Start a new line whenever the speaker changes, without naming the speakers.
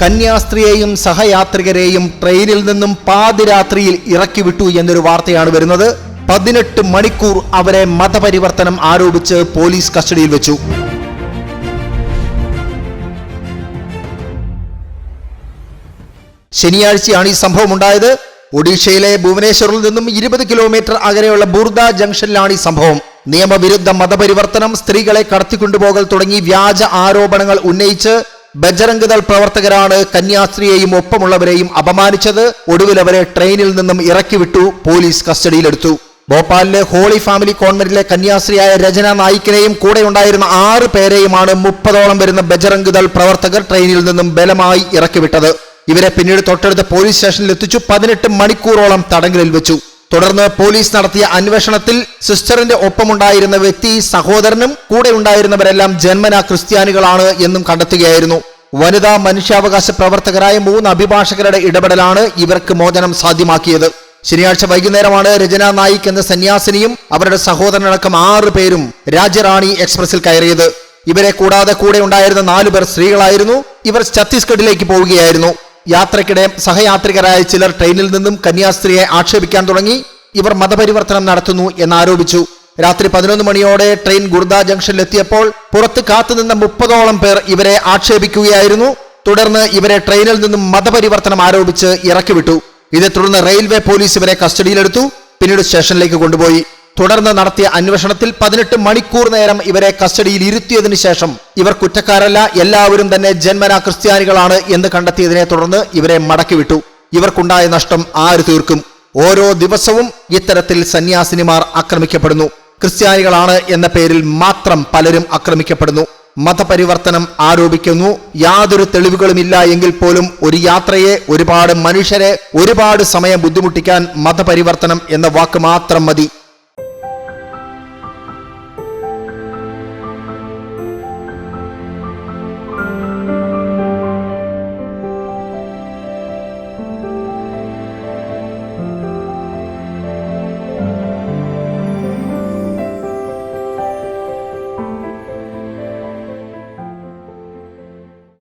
കന്യാസ്ത്രീയെയും സഹയാത്രികരെയും ട്രെയിനിൽ നിന്നും പാതിരാത്രിയിൽ ഇറക്കി വിട്ടു എന്നൊരു വാർത്തയാണ് വരുന്നത്. പതിനെട്ട് മണിക്കൂർ അവരെ മതപരിവർത്തനം ആരോപിച്ച് പോലീസ് കസ്റ്റഡിയിൽ വെച്ചു. ശനിയാഴ്ചയാണ് ഈ സംഭവം ഉണ്ടായത്. ഒഡീഷയിലെ ഭുവനേശ്വറിൽ നിന്നും ഇരുപത് കിലോമീറ്റർ അകലെയുള്ള ബുർദ ജംഗ്ഷനിലാണ് ഈ സംഭവം. നിയമവിരുദ്ധ മതപരിവർത്തനം സ്ത്രീകളെ കടത്തിക്കൊണ്ടുപോകൽ തുടങ്ങി വ്യാജ ആരോപണങ്ങൾ ഉന്നയിച്ച് ബജറംഗ് ദൾ പ്രവർത്തകരാണ് കന്യാസ്ത്രീയെയും ഒപ്പമുള്ളവരെയും അപമാനിച്ചത്. ഒടുവിൽ അവരെ ട്രെയിനിൽ നിന്നും ഇറക്കി വിട്ടു. പോലീസ് കസ്റ്റഡിയിലെടുത്തു. ഭോപ്പാലിലെ ഹോളി ഫാമിലി കോൺവെന്റിലെ കന്യാസ്ത്രീയായ രചന നായിക്കിനെയും കൂടെ ഉണ്ടായിരുന്ന ആറ് പേരെയുമാണ് മുപ്പതോളം വരുന്ന ബജറംഗ് ദൾ പ്രവർത്തകർ ട്രെയിനിൽ നിന്നും ബലമായി ഇറക്കിവിട്ടത് ഇവരെ പിന്നീട് തൊട്ടടുത്ത പോലീസ് സ്റ്റേഷനിൽ എത്തിച്ചു. പതിനെട്ട് മണിക്കൂറോളം തടങ്കലിൽ വെച്ചു. തുടർന്ന് പോലീസ് നടത്തിയ അന്വേഷണത്തിൽ സിസ്റ്ററിന്റെ ഒപ്പമുണ്ടായിരുന്ന വ്യക്തി സഹോദരനും കൂടെ ഉണ്ടായിരുന്നവരെല്ലാം ജന്മന ക്രിസ്ത്യാനികളാണ് എന്നും കണ്ടെത്തുകയായിരുന്നു. വനിതാ മനുഷ്യാവകാശ പ്രവർത്തകരായ മൂന്ന് അഭിഭാഷകരുടെ ഇടപെടലാണ് ഇവർക്ക് മോചനം സാധ്യമാക്കിയത്. ശനിയാഴ്ച വൈകുന്നേരമാണ് രചന നായിക് എന്ന സന്യാസിനിയും അവരുടെ സഹോദരനടക്കം ആറ് പേരും രാജ്യറാണി എക്സ്പ്രസിൽ കയറിയത്. ഇവരെ കൂടാതെ കൂടെ ഉണ്ടായിരുന്ന നാലു പേർ സ്ത്രീകളായിരുന്നു. ഇവർ ഛത്തീസ്ഗഡിലേക്ക് പോവുകയായിരുന്നു. യാത്രക്കിടെ സഹയാത്രികരായ ചിലർ ട്രെയിനിൽ നിന്നും കന്യാസ്ത്രീയെ ആക്ഷേപിക്കാൻ തുടങ്ങി. ഇവർ മതപരിവർത്തനം നടത്തുന്നു എന്നാരോപിച്ചു. രാത്രി പതിനൊന്ന് മണിയോടെ ട്രെയിൻ ഗുർദ ജംഗ്ഷനിൽ എത്തിയപ്പോൾ പുറത്ത് കാത്തുനിന്ന മുപ്പതോളം പേർ ഇവരെ ആക്ഷേപിക്കുകയായിരുന്നു. തുടർന്ന് ഇവരെ ട്രെയിനിൽ നിന്നും മതപരിവർത്തനം ആരോപിച്ച് ഇറക്കിവിട്ടു. ഇതേ തുടർന്ന് റെയിൽവേ പോലീസ് ഇവരെ കസ്റ്റഡിയിലെടുത്തു. പിന്നീട് സ്റ്റേഷനിലേക്ക് കൊണ്ടുപോയി. തുടർന്ന് നടത്തിയ അന്വേഷണത്തിൽ പതിനെട്ട് മണിക്കൂർ നേരം ഇവരെ കസ്റ്റഡിയിൽ ഇരുത്തിയതിനു ശേഷം ഇവർ കുറ്റക്കാരല്ല എല്ലാവരും തന്നെ ജന്മനാ ക്രിസ്ത്യാനികളാണ് എന്ന് കണ്ടെത്തിയതിനെ തുടർന്ന് ഇവരെ മടക്കിവിട്ടു. ഇവർക്കുണ്ടായ നഷ്ടം ആര് തീർക്കും? ഓരോ ദിവസവും ഇത്തരത്തിൽ സന്യാസിനിമാർ ആക്രമിക്കപ്പെടുന്നു. ക്രിസ്ത്യാനികളാണ് എന്ന പേരിൽ മാത്രം പലരും ആക്രമിക്കപ്പെടുന്നു. മതപരിവർത്തനം ആരോപിക്കുന്നു. യാതൊരു തെളിവുകളുമില്ല എങ്കിൽ പോലും ഒരു യാത്രയെ ഒരുപാട് മനുഷ്യരെ ഒരുപാട് സമയം ബുദ്ധിമുട്ടിക്കാൻ മതപരിവർത്തനം എന്ന വാക്ക് മാത്രം മതി.